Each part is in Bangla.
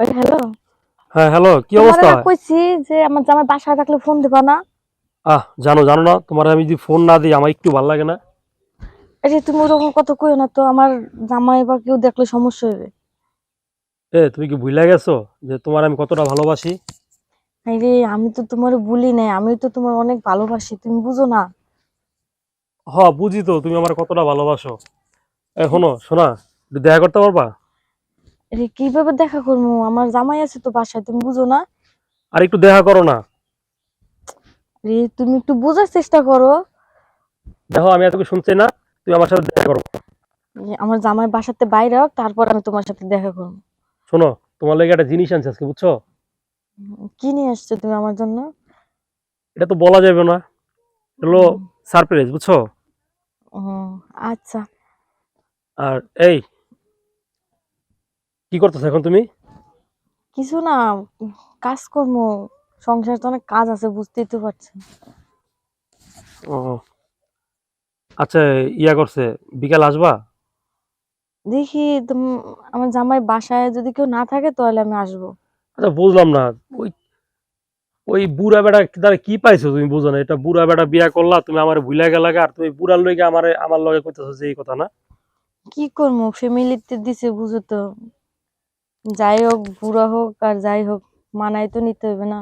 ওই হ্যালো। হ্যাঁ হ্যালো কি অবস্থা? কইছি যে আমার জামাই বাসায় থাকলে ফোন দিবা না। আহ জানো জানো না তোমার আমি যদি ফোন না দিই আমার একটু ভালো লাগে না। এই যে তুমি ওরকম কথা কইও না তো আমার জামাই বা কেউ দেখলে সমস্যা হবে এ তুমি কি ভুলে গেছো যে তোমার আমি কতটা ভালোবাসি? এই রে আমি তো তোমার বলি নাই আমি তো তোমার অনেক ভালোবাসি তুমি বুঝো না। হ বুঝি তো তুমি আমার কতটা ভালোবাসো। এখনও শোনা দেখা করতে পারবা? রে কীভাবে দেখা করব? আমার জামাই আছে তো বাসায় তুমি বুঝো না। আর একটু দেখা করো না। রে তুমি একটু বোঝার চেষ্টা করো। দেখো আমি এতকে শুনছি না তুমি আমার সাথে দেখা করো। আমার জামাই বাসাতে বাইরে হোক তারপর আমি তোমার সাথে দেখা করব। শোনো তোমার লাগে একটা জিনিস আনছে আজকে বুঝছ? উম, কি নিয়ে আসছো তুমি আমার জন্য? এটা তো বলা যাবে না। হলো সারপ্রাইজ বুঝছ? উম, আচ্ছা। আর এই কি করতেছো এখন তুমি? কিছু না উম, কাজকর্ম সংসার তো অনেক কাজ আছে বুঝতেই তো পারছেন। ও। আচ্ছা ইয়া করছে বিকাল আসবা? দেখি তুমি আমার জামাই বাসায় যদি কেউ না থাকে তাহলে আমি আসব। আচ্ছা বুঝলাম না ওই ওই বুড়া বেটা দ্বারা কি পাইছো তুমি বুঝো না? এটা বুড়া বেটা বিয়া করলা তুমি আমার ভুলে গেলা আর তুমি বুড়ার লইগে আমার আমার লগে কইতেছো যে এই কথা না? কি করব? ফ্যামিলিতে দিছে বুঝো তো। যাই হোক বুড়া হোক আর যাই হোক মানাই তো নিতে হবে না।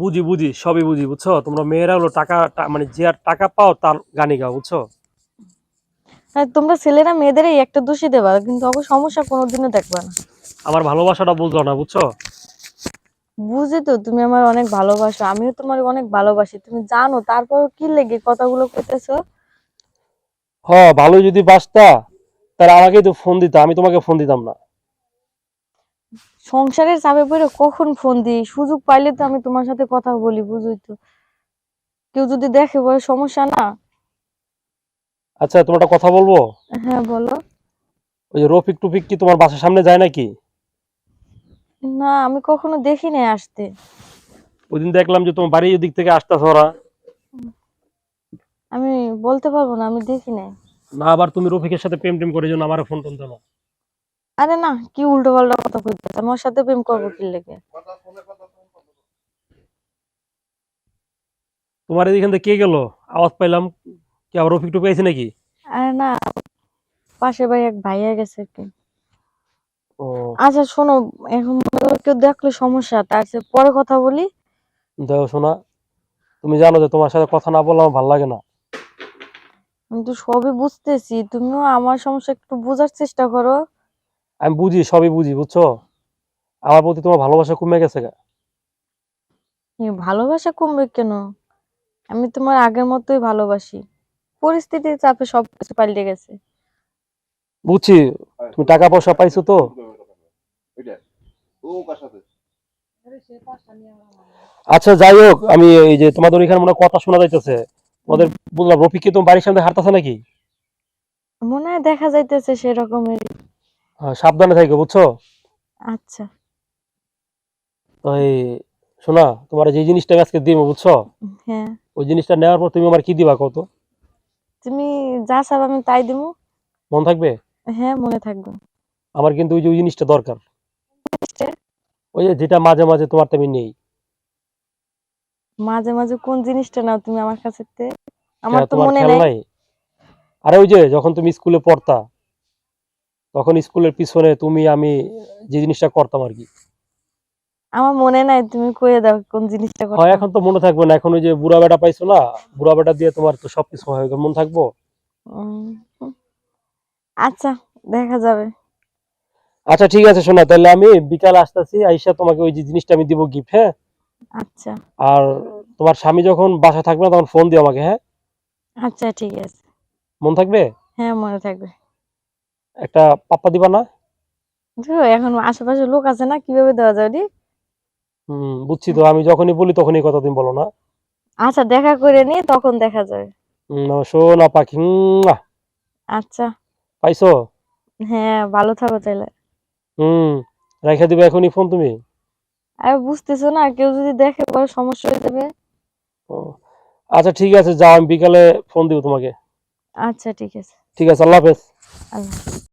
বুঝি বুঝি সবই বুঝি বুঝছ? তোমরা মেয়েরা হলো টাকা মানে যে আর টাকা পাও তার গানি গাও বুঝছ? তোমরা ছেলেরা মেয়েদের এই একটা দোষী দেবা কিন্তু অবশ্য সমস্যা কোনোদিনও দেখবা না। আমার ভালোবাসাটা বুঝলো না বুঝছ? বুঝি তো তুমি আমার অনেক ভালোবাসো আমিও তোমার অনেক ভালোবাসি তুমি জানো তারপর কি লেগে কথাগুলো কইতেছো? হ ভালো যদি বাসতা তাহলে আমাকেই তো ফোন দিতা আমি তোমাকে ফোন দিতাম না। সংসারের চাপে পড়ে কখন ফোন দিই? সুযোগ পাইলে তো আমি তোমার সাথে কথা বলি বুঝই তো। কেউ যদি দেখে বলে সমস্যা না? আচ্ছা তোমার একটা কথা বলব? হ্যাঁ বলো। ওই যে রফিক টুফিক কি তোমার বাসার সামনে যায় নাকি? না আমি কখনো দেখি নাই আসতে। ওই দিন দেখলাম যে তোমার বাড়ির দিক থেকে আসতেছে ওরা। আমি বলতে পারব না আমি দেখি নাই। না আবার তুমি রফিকের সাথে প্রেম টেম করে জন্য আমার ফোন টোন দেবো আরে না কি উল্টো পাল্টা কথা কইতেছে? আমার সাথে প্রেম করব কি লেগে? তোমার এদিকে থেকে কে গেল? আওয়াজ পাইলাম কি আবার রফিক টুফিক আইছে নাকি? আরে না পাশে ভাই এক ভাইয়া গেছে কি। ও। আচ্ছা শোনো এখন কেউ দেখলে সমস্যা তার চেয়ে পরে কথা বলি। দেখো শোনা। তুমি জানো যে তোমার সাথে কথা না বললে আমার ভালো লাগে না। আমি তো সবই বুঝতেছি। তুমিও আমার সমস্যা একটু বোঝার চেষ্টা করো। আমি বুঝি সবই বুঝি বুঝছ? আমার প্রতি তোমার ভালোবাসা কমে গেছে গা। এই ভালোবাসা কমবে কেন? আমি তোমার আগের মতোই ভালোবাসি। পরিস্থিতির চাপে সবকিছু পাল্টে গেছে। বুঝছি তুমি টাকা পয়সা পাইছো তো? আচ্ছা যাই হোক আমি এই যে তোমাদের ওইখানে মনে কথা শোনা যাইতেছে। তোমাদের বুঝলাম রফিক কি তোমার বাড়ির সামনে হাঁটতেছে নাকি? মনে হয় দেখা যাইতেছে সেরকমের। হ্যাঁ, সাবধানে থাকো বুঝছ? আচ্ছা। তো এই শোনা তোমার যে জিনিসটা আজকে দিব বুঝছ? হ্যাঁ। ওই জিনিসটা নেওয়ার পর তুমি আমার কি দিবা কত তুমি যা চাও আমি তাই দেবো মন থাকবে? হ্যাঁ মনে থাকবে। আমার কিন্তু ওই যে ওই জিনিসটা দরকার। ওই যে যেটা মাঝে মাঝে তোমার তেমনি নেই। মাঝে মাঝে কোন জিনিসটা নাও তুমি আমার কাছে আমার তো মনে নাই। আরে ওই যে যখন তুমি স্কুলে পড়তা তখন স্কুলের পিছনে তুমি আমি যে জিনিসটা করতাম আর কি। আমার মনে নাই তুমি কয়ে দাও কোন জিনিসটা হয় এখন তো মনে থাকবে না। এখন ওই যে বুড়া বেটা পাইছো না বুড়া বেটা দিয়ে তোমার তো সবকিছু হয় মন থাকব? আচ্ছা দেখা যাবে। আচ্ছা ঠিক আছে শোনা তাহলে আমি বিকাল আসতেছি আইসা তোমাকে ওই যে জিনিসটা আমি দিব গিফট হ্যাঁ? আচ্ছা। আর তোমার স্বামী যখন বাসা থাকবে না তখন ফোন দিও আমাকে হ্যাঁ? আচ্ছা ঠিক আছে। মন থাকবে? হ্যাঁ মনে থাকবে। একটা পাপ্পা দিবা না? এখন আশেপাশে লোক আছে না কীভাবে দেওয়া যায়? হম বুঝছি তো আমি যখনই বলি তখনই কথা তুমি বলো না। আচ্ছা দেখা করে নি তখন দেখা যাবে সোনা পাখি আচ্ছা। পাইছো? হ্যাঁ ভালো থাকো তাহলে হুম রেখে দিবে এখনই ফোন তুমি? আরে বুঝতেছো না কেউ যদি দেখে পরে সমস্যা হয়ে যাবে। ও, আচ্ছা ঠিক আছে যাও আমি বিকালে ফোন দিব তোমাকে। আচ্ছা ঠিক আছে। ঠিক আছে আল্লাহ হাফেজ। আল্লাহ হাফেজ।